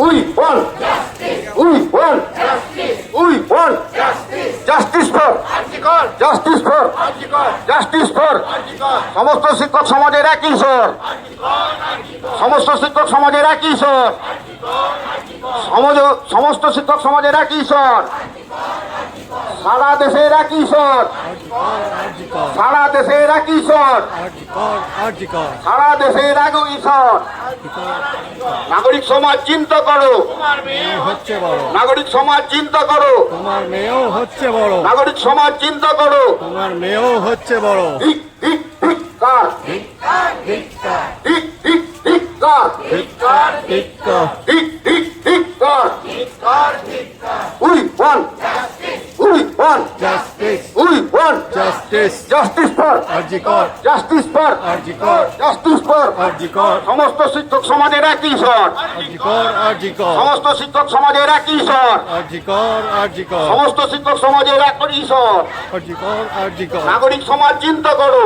We want. We want. We want. Justice for. Justice for. Justice for. সমস্ত শিক্ষক সমাজের একই স্বর সমস্ত শিক্ষক সমাজের একই স্বর সমস্ত শিক্ষক সমাজের একই স্বর সারা দেশের একই স্বর সারা দেশের একই স্বর সারা দেশের একই স্বর নাগরিক সমাজ চিন্তা করো। হচ্ছে বড় নাগরিক সমাজ চিন্তা করো। তোমার মেয়েও হচ্ছে বড় নাগরিক সমাজ চিন্তা করো। তোমার মেয়েও হচ্ছে বড় ঠিক ঠিক ঠিক কার ঠিক ঠিক ঠিক কার টিক্কা ঠিক ঠিক ঠিক কার we want we want. Justice we want justice justice for RG Kar justice for RG Kar justice for RG Kar সমস্ত শিক্ষক সমাজের একই স্বর। আরজিকর আরজিকর সমস্ত শিক্ষক সমাজের একই স্বর। আরজিকর আরজিকর সমস্ত শিক্ষক সমাজের একই স্বর। আরজিকর আরজিকর নাগরিক সমাজ চিন্তা করো।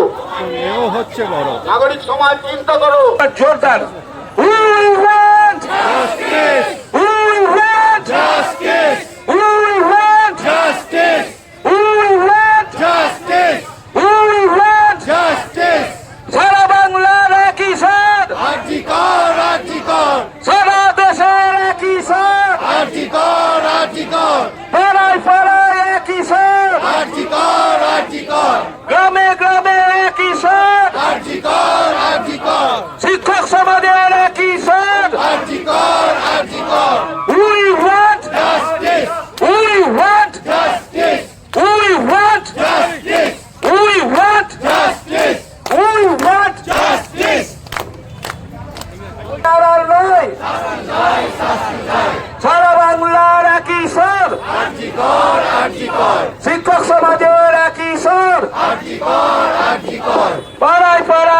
মেয়েও হচ্ছে বড়। নাগরিক সমাজ চিন্তা করো। জোরদার। We want, justice we want, justice we want, justice we want, justice we want. Justice সারা বাংলার একই সাথ আরজিকর আরজিকর সারা দেশের একই সাথ আরজিকর আরজিকর পাড়ায় পাড়ায় একই সাথ আরজিকর আরজিকর গ্রামে গ্রামে একই সাথ আরজিকর আরজিকর শিক্ষক সমাজের একই সাথ RG Kar RG Kar We want, justice we want, justice we want, justice we want, justice we want. Justice তারার নয় সারা বাংলার একই স্বর আরজিকর আরজিকর শিক্ষক সমাজের আরজিকর আরজিকর পাড়ায় পাড়ায়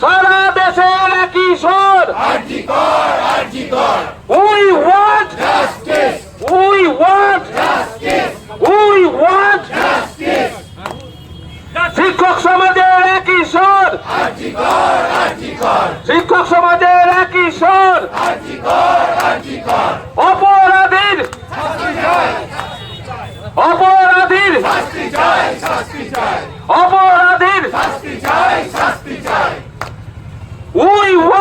সারা দেশে একই সুর। We want justice we want justice we want justice শিক্ষক সমাজের একই সুর। শিক্ষক সমাজের একই সুর। অপরাধীর অপরাধীর শাস্তি চাই শাস্তি চাই We won!